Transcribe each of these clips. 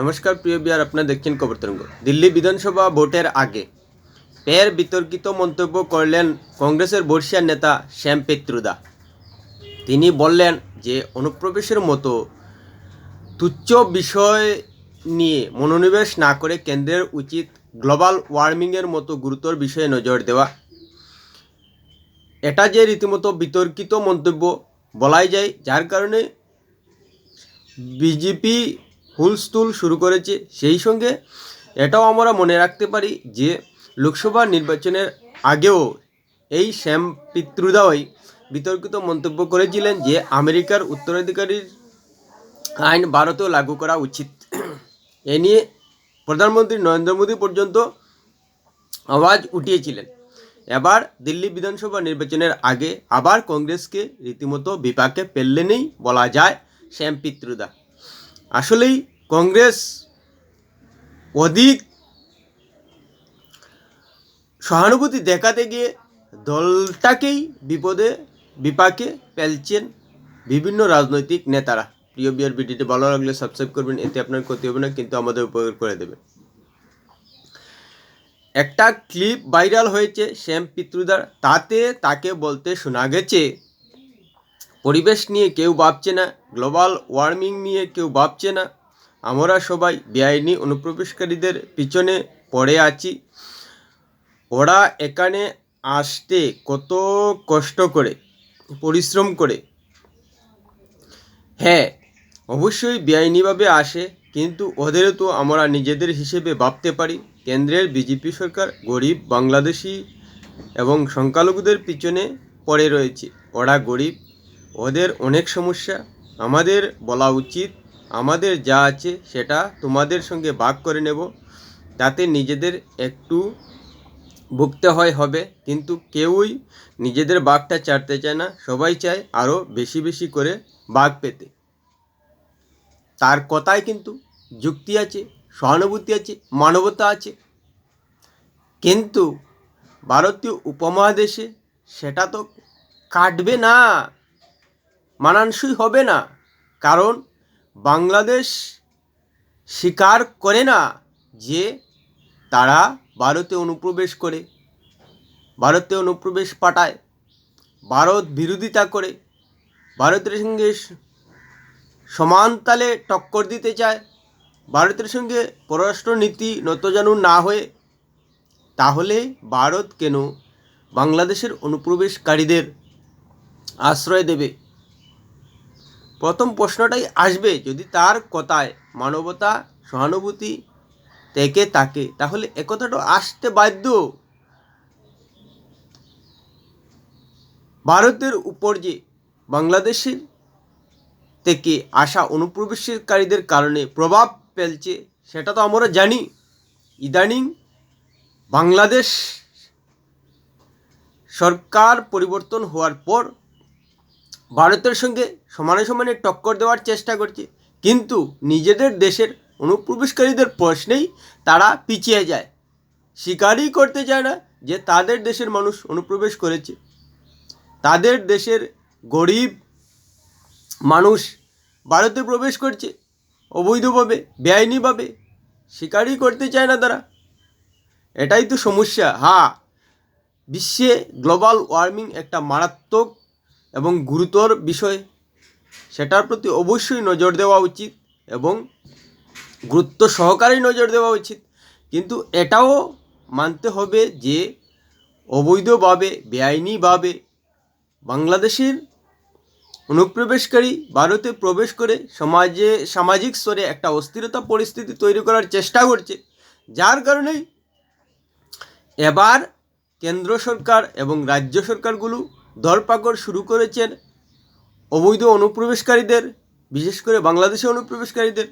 নমস্কার, প্রিয় বিহার আপনারা দেখছেন খবর তরঙ্গ। দিল্লি বিধানসভা ভোটের আগে ফের বিতর্কিত মন্তব্য করলেন কংগ্রেসের বর্ষিয়ার নেতা শ্যাম পেত্রুদা। তিনি বললেন যে, অনুপ্রবেশের মতো তুচ্ছ বিষয় নিয়ে মনোনিবেশ না করে কেন্দ্রের উচিত গ্লোবাল ওয়ার্মিংয়ের মতো গুরুতর বিষয়ে নজর দেওয়া। এটা যে রীতিমতো বিতর্কিত মন্তব্য বলাই যায়, যার কারণে বিজেপি হুলস্থুল শুরু করেছে। সেই সঙ্গে এটাও আমরা মনে রাখতে পারি যে লোকসভা নির্বাচনের আগেও এই শ্যাম পিত্রুদাওই বিতর্কিত মন্তব্য করেছিলেন যে আমেরিকার উত্তরাধিকারীর আইন ভারতেও লাগু করা উচিত। এ নিয়ে প্রধানমন্ত্রী নরেন্দ্র মোদী পর্যন্ত আওয়াজ উঠিয়েছিলেন। এবার দিল্লি বিধানসভা নির্বাচনের আগে আবার কংগ্রেসকে রীতিমতো বিপাকে ফেললেনই বলা যায় শ্যাম পিত্রুদা আসলেই কংগ্রেস, অধিক সহানুভূতি দেখাতে গিয়ে দলটাকেই বিপদে, বিপাকে ফেলছেন বিভিন্ন রাজনৈতিক নেতারা। প্রিয় বিয়ার ভিডিওটি ভালো লাগলে সাবস্ক্রাইব করবেন, এতে আপনার ক্ষতি হবে না, কিন্তু আমাদের উপকার করে দেবে একটা ক্লিপ ভাইরাল হয়েছে শ্যাম পিত্রুদার, তাতে তাকে বলতে শোনা গেছে, পরিবেশ নিয়ে কেউ ভাবছে না গ্লোবাল ওয়ার্মিং নিয়ে কেউ ভাবছে না আমরা সবাই বেআইনি অনুপ্রবেশকারীদের পিছনে পড়ে আছি। ওরা এখানে আসতে কত কষ্ট করে, পরিশ্রম করে। হ্যাঁ অবশ্যই বেআইনিভাবে আসে, কিন্তু ওদেরও তো আমরা নিজেদের হিসেবে ভাবতে পারি। কেন্দ্রের বিজেপি সরকার গরিব, বাংলাদেশি এবং সংখ্যালঘুদের পিছনে পড়ে রয়েছে। ওরা গরিব, ওদের অনেক সমস্যা। আমাদের বলা উচিত আমাদের যা আছে সেটা তোমাদের সঙ্গে ভাগ করে নেব। তাতে নিজেদের একটু ভুগতে হয় হবে, কিন্তু কেউই নিজেদের বাঘটা চাটতে চায় না। সবাই চায় আরও বেশি বেশি করে বাঘ পেতে। তার কথায় কিন্তু যুক্তি আছে, সহানুভূতি আছে, মানবতা আছে। কিন্তু ভারতীয় উপমহাদেশে সেটা তো কাটবে না, মানানসই হবে না। কারণ বাংলাদেশ স্বীকার করে না যে তারা ভারতে অনুপ্রবেশ করে, ভারতে অনুপ্রবেশ পাঠায়, ভারত বিরোধিতা করে, ভারতের সঙ্গে স- সমান তালে টক্কর দিতে চায়, ভারতের সঙ্গে পররাষ্ট্রনীতি নতজানু না হয়ে, তাহলে ভারত কেন বাংলাদেশের অনুপ্রবেশকারীদের আশ্রয় দেবে? প্রথম প্রশ্নটাই আসবে যদি তার কথায় মানবতা, সহানুভূতি থেকে তাকে তাহলে একথাটা আসতে বাধ্য। ভারতের উপর যে বাংলাদেশের থেকে আসা অনুপ্রবেশকারীদের কারণে প্রভাব ফেলছে, সেটা তো আমরা জানি। ইদানিং বাংলাদেশ সরকার পরিবর্তন হওয়ার পর ভারতের সঙ্গে সমানে সমানে টক্কর দেওয়ার চেষ্টা করছে। কিন্তু নিজেদের দেশের অনুপ্রবেশকারীদের প্রশ্নেই তারা পিছিয়ে যায়। স্বীকারই করতে চায় না যে তাদের দেশের মানুষ অনুপ্রবেশ করেছে। তাদের দেশের গরিব মানুষ ভারতে প্রবেশ করছে, অবৈধভাবে, বেআইনিভাবে। স্বীকারই করতে চায় না তারা। এটাই তো সমস্যা। হ্যাঁ বিশ্বে গ্লোবাল ওয়ার্মিং একটা মারাত্মক এবং গুরুতর বিষয়, সেটার প্রতি অবশ্যই নজর দেওয়া উচিত এবং গুরুত্ব সহকারেই নজর দেওয়া উচিত। কিন্তু এটাও মানতে হবে যে, অবৈধভাবে, বেআইনিভাবে বাংলাদেশের অনুপ্রবেশকারী ভারতে প্রবেশ করে সমাজে, সামাজিক স্তরে একটা অস্থিরতা পরিস্থিতি তৈরি করার চেষ্টা করছে। যার কারণেই এবার কেন্দ্র সরকার এবং রাজ্য সরকারগুলো ধরপাকড় শুরু করেছেন অবৈধ অনুপ্রবেশকারীদের, বিশেষ করে বাংলাদেশি অনুপ্রবেশকারীদের।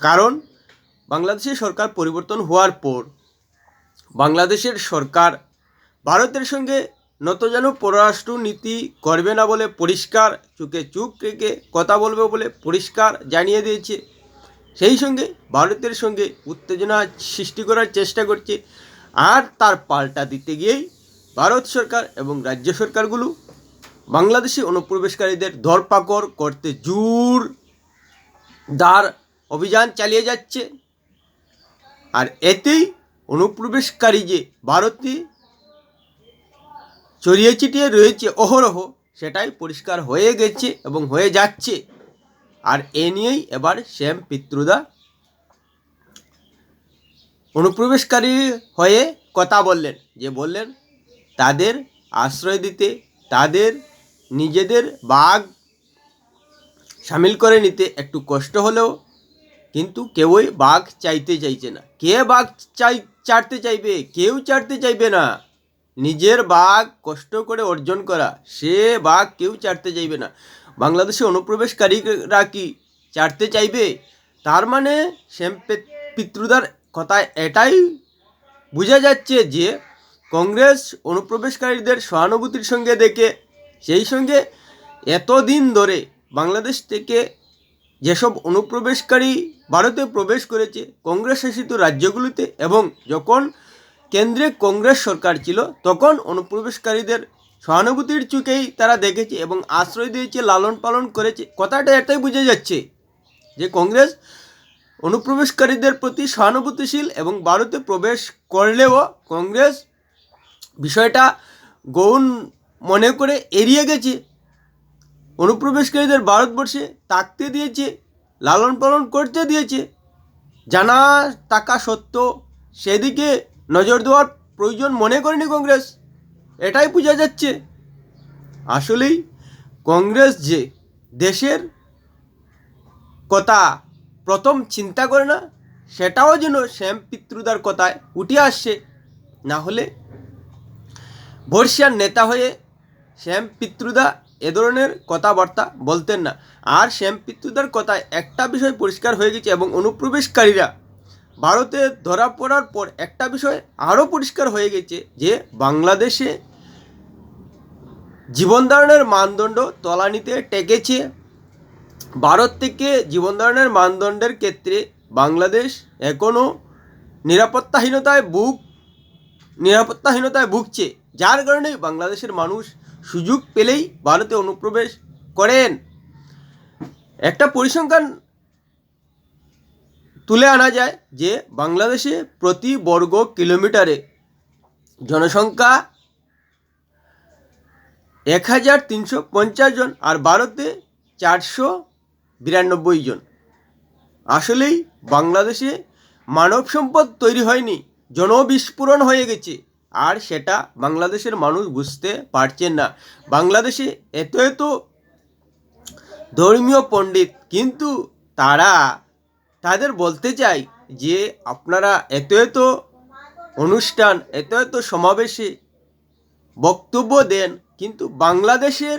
কারণ বাংলাদেশের সরকার পরিবর্তন হওয়ার পর বাংলাদেশের সরকার ভারতের সঙ্গে নতজান পররাষ্ট্র নীতি করবে না বলে পরিষ্কার চুকে চুপ রেখে কথা বলবে বলে পরিষ্কার জানিয়ে দিয়েছে। সেই সঙ্গে ভারতের সঙ্গে উত্তেজনা সৃষ্টি করার চেষ্টা করছে। আর তার পাল্টা দিতে গিয়েই ভারত সরকার এবং রাজ্য সরকারগুলো বাংলাদেশি অনুপ্রবেশকারীদের ধরপাকড় করতে জোর দার অভিযান চালিয়ে যাচ্ছে। আর এতেই অনুপ্রবেশকারী যে ভারতে ছড়িয়ে ছিটিয়ে রয়েছে অহরহ, সেটাই পরিষ্কার হয়ে গেছে এবং হয়ে যাচ্ছে। আর এ নিয়েই এবার শ্যাম পিত্রুদা অনুপ্রবেশকারী হয়ে কথা বললেন, যে বললেন তাদের আশ্রয় দিতে, তাদের নিজেদের বাঘ সামিল করে নিতে একটু কষ্ট হলেও কিন্তু কেউই বাঘ চাইতে চাইছে না। কে বাঘ চাই, চাটতে চাইবে? কেউ চাটতে চাইবে না। নিজের বাঘ কষ্ট করে অর্জন করা, সে বাঘ কেউ চাটতে চাইবে না। বাংলাদেশে অনুপ্রবেশকারীরা কি চাটতে চাইবে? তার মানে শ্যাম পে- পিত্রুদার কথায় এটাই বোঝা যাচ্ছে যে কংগ্রেস অনুপ্রবেশকারীদের সহানুভূতির সঙ্গে দেখে, সেই সঙ্গে এতদিন ধরে বাংলাদেশ থেকে যেসব অনুপ্রবেশকারী ভারতে প্রবেশ করেছে, কংগ্রেস শাসিত রাজ্যগুলিতে এবং যখন কেন্দ্রে কংগ্রেস সরকার ছিল, তখন অনুপ্রবেশকারীদের সহানুভূতির চুকেই তারা দেখেছে এবং আশ্রয় দিয়েছে, লালন পালন করেছে। কথাটা এটাই বোঝা যাচ্ছে যে কংগ্রেস অনুপ্রবেশকারীদের প্রতি সহানুভূতিশীল এবং ভারতে প্রবেশ করলেও কংগ্রেস বিষয়টা গৌণ মনে করে এড়িয়ে গেছে। অনুপ্রবেশকারীদের ভারতবর্ষে থাকতে দিয়েছে, লালন পালন করতে দিয়েছে। জানা টাকা সত্য সেদিকে নজর দেওয়ার প্রয়োজন মনে করেনি কংগ্রেস। এটাই বোঝা যাচ্ছে। আসলেই কংগ্রেস যে দেশের কথা প্রথম চিন্তা করে না, সেটাও যেন শ্যাম পিতৃদার কথায় উঠে আসছে। না হলে বর্ষিয়ার নেতা হয়ে শ্যাম পিতৃদা এ ধরনের কথাবার্তা বলতেন না। আর শ্যাম পিতৃদার কথায় একটা বিষয় পরিষ্কার হয়ে গেছে এবং অনুপ্রবেশকারীরা ভারতে ধরা পড়ার পর একটা বিষয় আরও পরিষ্কার হয়ে গেছে যে বাংলাদেশে জীবন ধারণের মানদণ্ড তলানিতে টেকেছে। ভারত থেকে জীবন ধারণের মানদণ্ডের ক্ষেত্রে বাংলাদেশ এখনও নিরাপত্তাহীনতায় বুক নিরাপত্তাহীনতায় ভুগছে, যার কারণে বাংলাদেশের মানুষ সুযোগ পেলেই ভারতে অনুপ্রবেশ করেন। একটা পরিসংখ্যান তুলে আনা যায় যে, বাংলাদেশে প্রতি বর্গ কিলোমিটারে জনসংখ্যা এক হাজার তিনশো পঞ্চাশ জন আর ভারতে চারশো বিরানব্বই জন। আসলেই বাংলাদেশে মানব সম্পদ তৈরি হয়নি। জনবিস্ফোরণ হয়ে গেছে। আর সেটা বাংলাদেশের মানুষ বুঝতে পারছেন না। বাংলাদেশে এত এত ধর্মীয় পণ্ডিত, কিন্তু তারা তাদের বলতে চাই যে আপনারা এত এত অনুষ্ঠান, এত এত সমাবেশে বক্তব্য দেন, কিন্তু বাংলাদেশের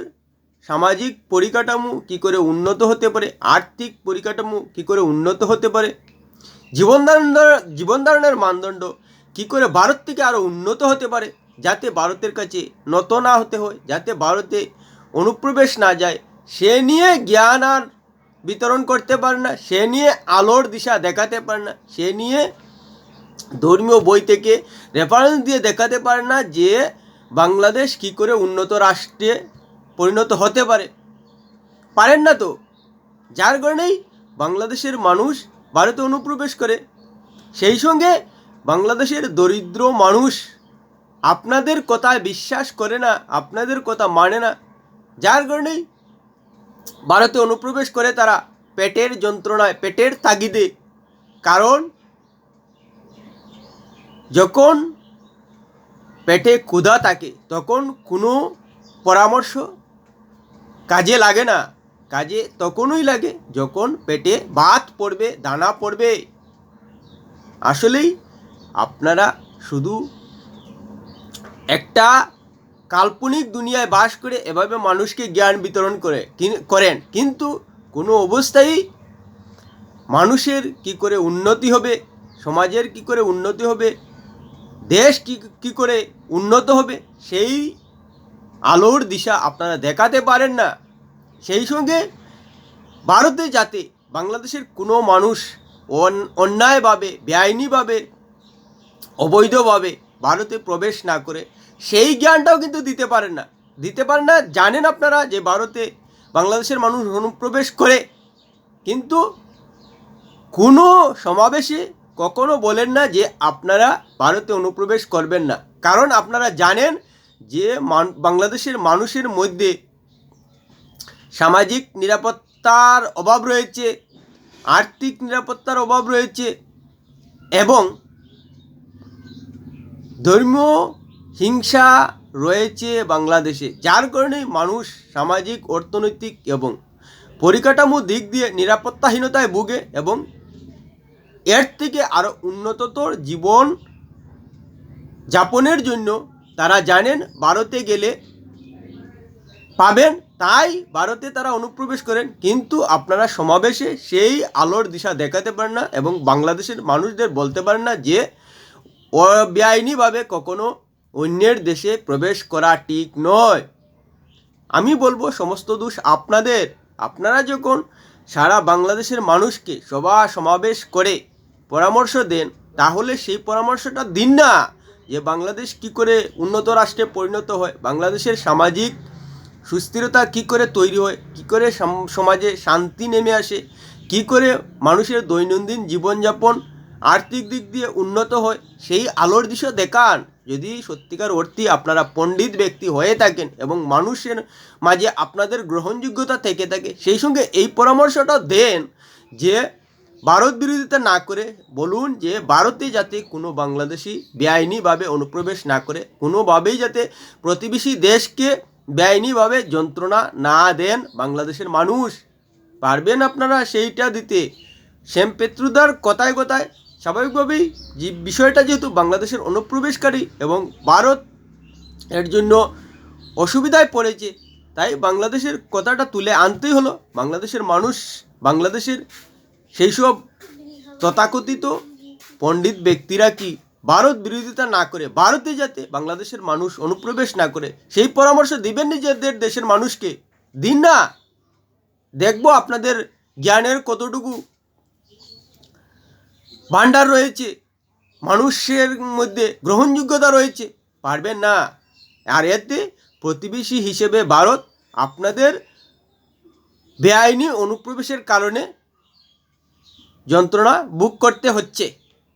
সামাজিক পরিকাঠামো কী করে উন্নত হতে পারে, আর্থিক পরিকাঠামো কী করে উন্নত হতে পারে জীবনধারণ জীবনধারণের মানদণ্ড কী করে ভারত থেকে আরও উন্নত হতে পারে, যাতে ভারতের কাছে নত না হতে হয়, যাতে ভারতে অনুপ্রবেশ না যায়, সে নিয়ে জ্ঞান আর বিতরণ করতে পারে না, সে নিয়ে আলোর দিশা দেখাতে পারে না, সে নিয়ে ধর্মীয় বই থেকে রেফারেন্স দিয়ে দেখাতে পারে না যে বাংলাদেশ কী করে উন্নত রাষ্ট্রে পরিণত হতে পারে। পারেন না তো? যার কারণেই বাংলাদেশের মানুষ ভারতে অনুপ্রবেশ করে। সেই সঙ্গে বাংলাদেশের দরিদ্র মানুষ আপনাদের কথায় বিশ্বাস করে না, আপনাদের কথা মানে না। যার কারণেই ভারতে অনুপ্রবেশ করে তারা পেটের যন্ত্রণায়, পেটের তাগিদে। কারণ যখন পেটে ক্ষুধা থাকে, তখন কোনো পরামর্শ কাজে লাগে না। কাজে তখনই লাগে যখন পেটে ভাত পড়বে, দানা পড়বে। আসলেই আপনারা শুধু একটা কাল্পনিক দুনিয়ায় বাস করে এভাবে মানুষকে জ্ঞান বিতরণ করে করেন। কিন্তু কোনো অবস্থায় মানুষের কি করে উন্নতি হবে, সমাজের কি করে উন্নতি হবে, দেশ কি কি করে উন্নত হবে, সেই আলোর দিশা আপনারা দেখাতে পারেন না। সেই সঙ্গে ভারতে যাতে বাংলাদেশের কোনো মানুষ অন্যায়ভাবে, বেআইনিভাবে, অবৈধভাবে ভারতে প্রবেশ না করে, সেই জ্ঞানটাও কিন্তু দিতে পারেন না। দিতে পারেন না, জানেন আপনারা যে ভারতে বাংলাদেশের মানুষ অনুপ্রবেশ করে, কিন্তু কোনো সমাবেশে কখনো বলেন না যে আপনারা ভারতে অনুপ্রবেশ করবেন না। কারণ আপনারা জানেন যে বাংলাদেশের মানুষের মধ্যে সামাজিক নিরাপত্তার অভাব রয়েছে, আর্থিক নিরাপত্তার অভাব রয়েছে এবং ধর্মীয় হিংসা রয়েছে বাংলাদেশে, যার কারণে মানুষ সামাজিক, অর্থনৈতিক এবং পরিকাঠামো দিক দিয়ে নিরাপত্তাহীনতায় ভুগে এবং এর থেকে আরও উন্নততর জীবন যাপনের জন্য তারা জানেন, ভারতে গেলে পাবেন, তাই ভারতে তারা অনুপ্রবেশ করেন। কিন্তু আপনারা সমাবেশে সেই আলোর দিশা দেখাতে পারেন না এবং বাংলাদেশের মানুষদের বলতে পারেন না যে বেআইনিভাবে কখনো অন্যের দেশে প্রবেশ করা ঠিক নয়। আমি বলব সমস্ত দোষ আপনাদের। আপনারা যখন সারা বাংলাদেশের মানুষকে সভা সমাবেশ করে পরামর্শ দেন, তাহলে সেই পরামর্শটা দিন না যে, বাংলাদেশ কি করে উন্নত রাষ্ট্রে পরিণত হয়। বাংলাদেশের সামাজিক সুস্থিরতা কি করে তৈরি হয়, কি করে সাম- সমাজে শান্তি নেমে আসে, কি করে মানুষের দৈনন্দিন জীবনযাপন আর্থিক দিক দিয়ে উন্নত হয়, সেই আলোর দৃশ্য দেখান। যদি সত্যিকার অর্থে আপনারা পণ্ডিত ব্যক্তি হয়ে থাকেন এবং মানুষের মাঝে আপনাদের গ্রহণযোগ্যতা থেকে থাকে, সেই সঙ্গে এই পরামর্শটা দেন যে ভারত বিরোধিতা না করে, বলুন যে ভারতে যাতে কোনো বাংলাদেশি বেআইনিভাবে অনুপ্রবেশ না করে, কোনোভাবেই যাতে প্রতিবেশী দেশকে বেআইনিভাবে যন্ত্রণা না দেন বাংলাদেশের মানুষ। পারবেন আপনারা সেইটা দিতে। শ্যাম পেত্রুদার কথায় কথায় স্বাভাবিকভাবেই যে বিষয়টা যেহেতু বাংলাদেশের অনুপ্রবেশকারী এবং ভারত এর জন্য অসুবিধায় পড়েছে, তাই বাংলাদেশের কথাটা তুলে আনতেই হলো। বাংলাদেশের মানুষ, বাংলাদেশের সেই সব তথাকথিত পণ্ডিত ব্যক্তিরা কি ভারত বিরোধিতা না করে, ভারতে যাতে বাংলাদেশের মানুষ অনুপ্রবেশ না করে, সেই পরামর্শ দিবেন নিজেদের দেশের মানুষকে? দিন না। দেখব আপনাদের জ্ঞানের কতটুকু ভাণ্ডার রয়েছে। মানুষের মধ্যে গ্রহণযোগ্যতা রয়েছে। পারবেন না। আর এতে প্রতিবেশী হিসেবে ভারত আপনাদের বেআইনি অনুপ্রবেশের কারণে যন্ত্রণা বুক করতে হচ্ছে।